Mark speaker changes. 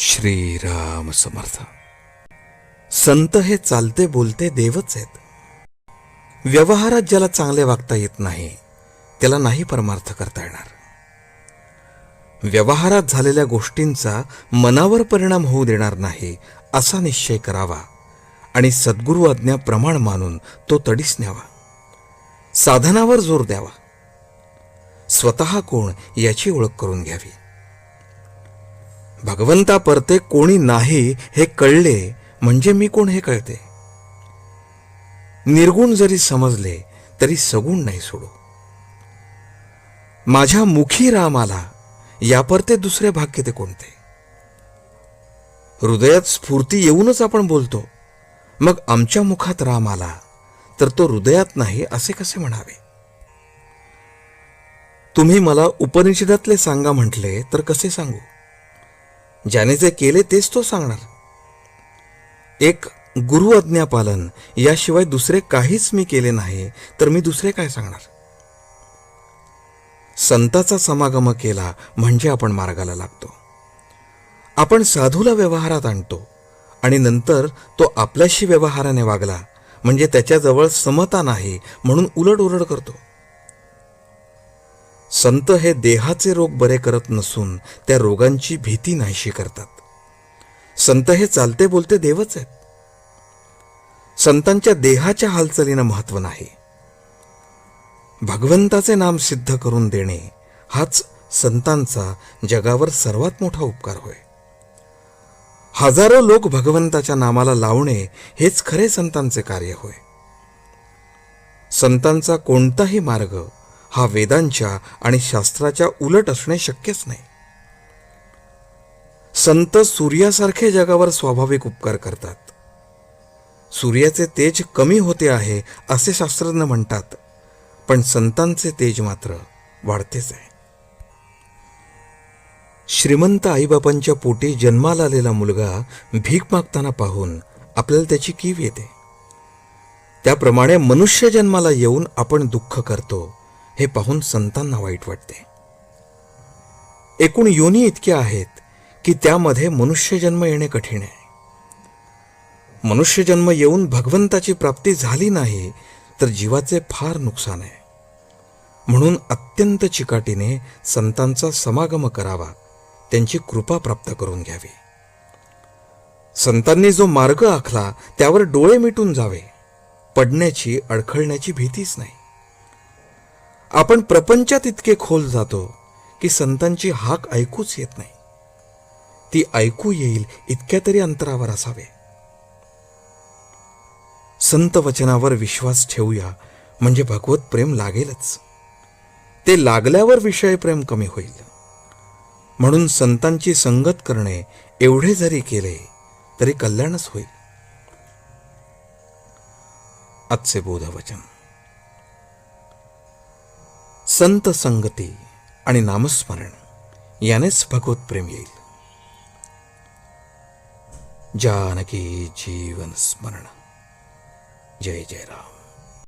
Speaker 1: श्रीराम समर्थ. संत हे चालते बोलते देवच आहेत. व्यवहारात ज्याला चांगले वागता येत नाही त्याला नाही परमार्थ करता येणार. व्यवहारात झालेल्या गोष्टींचा मनावर परिणाम होऊ देणार नाही असा निश्चय करावा आणि सद्गुरु आज्ञा प्रमाण मानून तो तडीस न्यावा. साधनावर जोर द्यावा. स्वतः कोण याची ओळख करून घ्यावी. भगवंता परते कोणी नाही हे कळले म्हणजे मी कोण हे कळते? निर्गुण जरी समजले तरी सगुण नाही सोडू. माझ्या मुखी राम आला यापरते दुसरे भाग्य ते कोणते? हृदयात स्फूर्ती येऊनच आपण बोलतो मग आमच्या मुखात राम आला तर तो हृदयात नाही असे कसे म्हणावे? तुम्ही मला उपनिषदातले सांगा म्हटले तर कसे सांगू? ज्याने जे केले तेच तो सांगणार. एक गुरु आज्ञापालन याशिवाय दुसरे काहीच मी केले नाही तर मी दुसरे काय सांगणार? संताचा समागम केला म्हणजे आपण मार्गाला लागतो. आपण साधूला व्यवहारात आणतो आणि नंतर तो आपल्याशी व्यवहाराने वागला म्हणजे त्याच्याजवळ समता नाही म्हणून उलट उलट करतो. संत हे देहाचे रोग बरे करत नसून त्या रोगांची भीती नाहीशी करतात. संत हे चालते बोलते देवच आहेत. संतांच्या देहाच्या हालचालीनं महत्त्व नाही. भगवंताचे नाम सिद्ध करून देणे हाच संतांचा जगावर सर्वात मोठा उपकार होय. हजारो लोक भगवंताच्या नामाला लावणे हेच खरे संतांचे कार्य होय. संतांचा कोणताही मार्ग हा वेदांच्या आणि शास्त्राच्या उलट असणे शक्यच नाही. संत सूर्यासारखे जगावर स्वाभाविक उपकार करतात. सूर्याचे तेज कमी होते आहे असे शास्त्रज्ञ म्हणतात. पण संतांचे तेज मात्र वाढतेच आहे. श्रीमंत आईबापांच्या पोटी जन्माला आलेला मुलगा भीक मागताना पाहून आपल्याला त्याची कीव येते. त्याप्रमाणे मनुष्य जन्माला येऊन आपण दुःख करतो हे पाहून संतांना वाईट वाटते. एकूण योनी इतक्या आहेत की त्यामध्ये मनुष्यजन्म येणे कठीण आहे. मनुष्यजन्म येऊन भगवंताची प्राप्ती झाली नाही तर जीवाचे फार नुकसान आहे. म्हणून अत्यंत चिकाटीने संतांचा समागम करावा त्यांची कृपा प्राप्त करून घ्यावी. संतांनी जो मार्ग आखला त्यावर डोळे मिटून जावे पडण्याची अडखळण्याची भीतीच नाही. आपण प्रपंचात इतके खोल जातो की संतांची हाक ऐकूच येत नाही. ती ऐकू येईल इतक्या तरी अंतरावर असावे. संत वचनावर विश्वास ठेवूया म्हणजे भगवत प्रेम लागेलच. ते लागल्यावर विषय प्रेम कमी होईल. म्हणून संतांची संगत करणे एवढे जरी केले तरी कल्याणच होईल. आजचे बोधवचन. संत संगती आणि नामस्मरण यानेच भगवत प्रेम येईल. जानकी जीवन स्मरण. जय जय राम.